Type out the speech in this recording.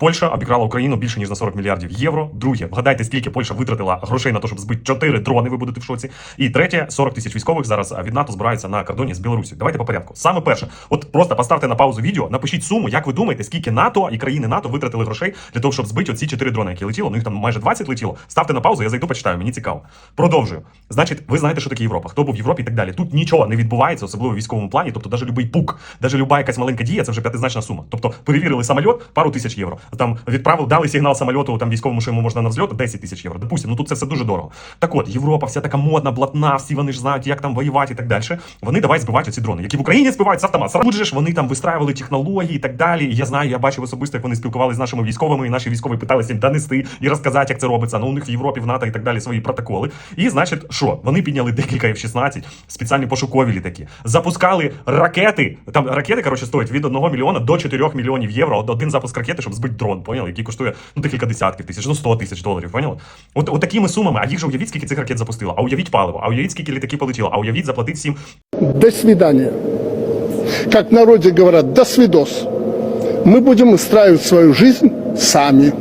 Польща обікрала Україну більше ніж на 40 мільярдів євро. Друге, вгадайте, скільки Польща витратила грошей на те, щоб збити 4 дрони. Ви будете в шоці. І третє, 40 тисяч військових зараз від НАТО збираються на кордоні з Білорусі. Давайте по порядку. Саме перше, от просто поставте на паузу відео, напишіть суму, як ви думаєте, скільки НАТО і країни НАТО витратили грошей для того, щоб збити оці 4 дрони, які летіло. Ну їх там майже 20 летіло. Ставте на паузу, я зайду, почитаю. Мені цікаво. Продовжую. Значить, ви знаєте, що таке Європа. Хто був в Європі і так далі. Тут нічого не відбувається, особливо в військовому плані. Тобто, навіть любий пук, навіть люба якась маленька дія, це вже п'ятизначна сума. Тобто перевірили самоліт, пару тисяч євро. Там відправили, дали сигнал самольоту там військовому, що йому можна на взльот, 10 тисяч євро. Допустимо, ну тут це все дуже дорого. Так от, Європа, вся така модна, блатна, всі вони ж знають, як там воювати і так далі. Вони давай збивають оці дрони, які в Україні збивають з автомат. Тут же ж вони там вистраювали технології і так далі. Я знаю, я бачив особисто, як вони спілкувалися з нашими військовими, і наші військові питалися їм донести і розказати, як це робиться. Ну у них в Європі, в НАТО і так далі свої протоколи. І значить, що вони підняли декілька F-16, спеціальні пошукові літаки, запускали ракети. Там ракети, коротше, стоять від 1 мільйона до 4 мільйонів євро. Один запуск ракети, щоб збити дрон, поняв, який коштує ну декілька десятків тисяч, ну 100 тисяч доларів. Поняв? От, от такими сумами. А їх же уявіть, скільки цих ракет запустило, а уявіть паливо, а уявіть, скільки літаків полетіло, а уявіть, заплатить всім До свидання. Как в народе говорять, до свідос. Ми будемо устраивать свою жизнь сами.